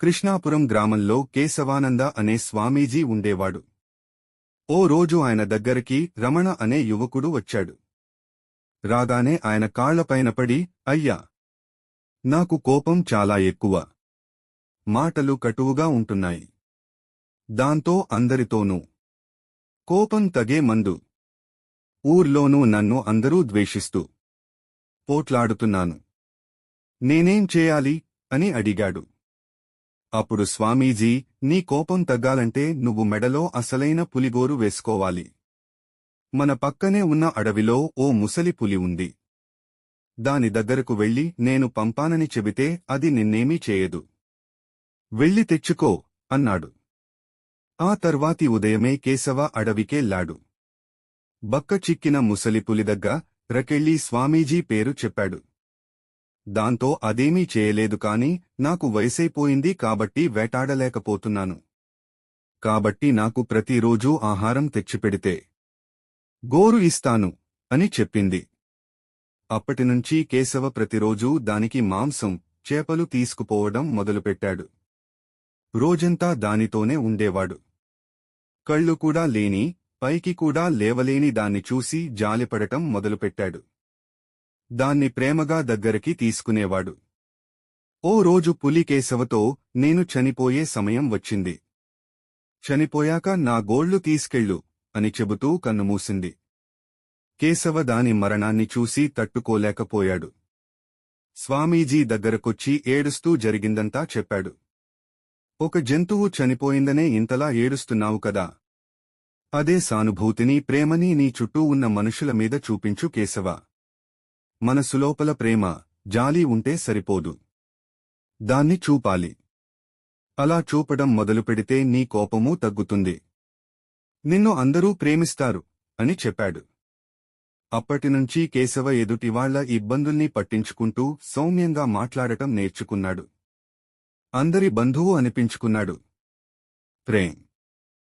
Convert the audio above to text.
కృష్ణాపురం గ్రామంలో కేశవానంద అనే స్వామీజీ ఉండేవాడు. ఓ రోజు ఆయన దగ్గరికి రమణ అనే యువకుడు వచ్చాడు. రాగానే ఆయన కాళ్ళపైన పడి అయ్యా! నాకు కోపం చాలా ఎక్కువ. మాటలు కటువుగా ఉంటున్నాయి. దాంతో అందరితోనూ. కోపం తగే మందు. ఊర్లోనూ నన్ను అందరూ ద్వేషిస్తూ. పోట్లాడుతున్నాను. నేనేం చేయాలి? అని అడిగాడు. అప్పుడు స్వామీజీ నీ కోపం తగ్గాలంటే నువ్వు మెడలో అసలైన పులిగోరు వేసుకోవాలి. మన పక్కనే ఉన్న అడవిలో ఓ ముసలి పులి ఉంది. దాని దగ్గరకు వెళ్ళి నేను పంపానని చెబితే అది నిన్నేమీ చేయదు. వెళ్ళి తెచ్చుకో అన్నాడు. ఆ తర్వాతి ఉదయమే కేశవ అడవికెళ్ళాడు బక్క చిక్కిన ముసలి పులి దగ్గ రకెళ్ళి స్వామీజీ పేరు చెప్పాడు. దాంతో అదేమీ చేయలేదు కాని నాకు వయసైపోయింది కాబట్టి వేటాడలేకపోతున్నాను. కాబట్టి నాకు ప్రతిరోజూ ఆహారం తెచ్చిపెడితే గోరు ఇస్తాను అని చెప్పింది. అప్పటినుంచి కేశవ ప్రతిరోజూ దానికి మాంసం చేపలు తీసుకుపోవడం మొదలుపెట్టాడు. రోజంతా దానితోనే ఉండేవాడు. కళ్ళు కూడా లేని పైకి కూడా లేవలేని దాన్ని చూసి జాలిపడటం మొదలుపెట్టాడు. దాన్ని ప్రేమగా దగ్గరికి తీసుకునేవాడు. ఓ రోజు పులి కేశవతో నేను చనిపోయే సమయం వచ్చింది. చనిపోయాక నా గోళ్ళు తీసుకెళ్ళు అని చెబుతూ కన్నుమూసింది కేశవ దాని మరణాన్ని చూసి తట్టుకోలేకపోయాడు. స్వామీజీ దగ్గరకొచ్చి ఏడుస్తూ జరిగిందంతా చెప్పాడు. ఒక జంతువు చనిపోయిందనే ఇంతలా ఏడుస్తున్నావు కదా. అదే సానుభూతిని ప్రేమని నీ చుట్టూ ఉన్న మనుషుల మీద చూపించు కేశవ. మనసులోపల ప్రేమ జాలి ఉంటే సరిపోదు. దాన్ని చూపాలి. అలా చూపడం మొదలుపెడితే నీ కోపమూ తగ్గుతుంది. నిన్ను అందరూ ప్రేమిస్తారు అని చెప్పాడు. అప్పటినుంచి కేశవ ఎదుటివాళ్ళ ఇబ్బందుల్ని పట్టించుకుంటూ సౌమ్యంగా మాట్లాడటం నేర్చుకున్నాడు. అందరి బంధువు అనిపించుకున్నాడు. ప్రేమ్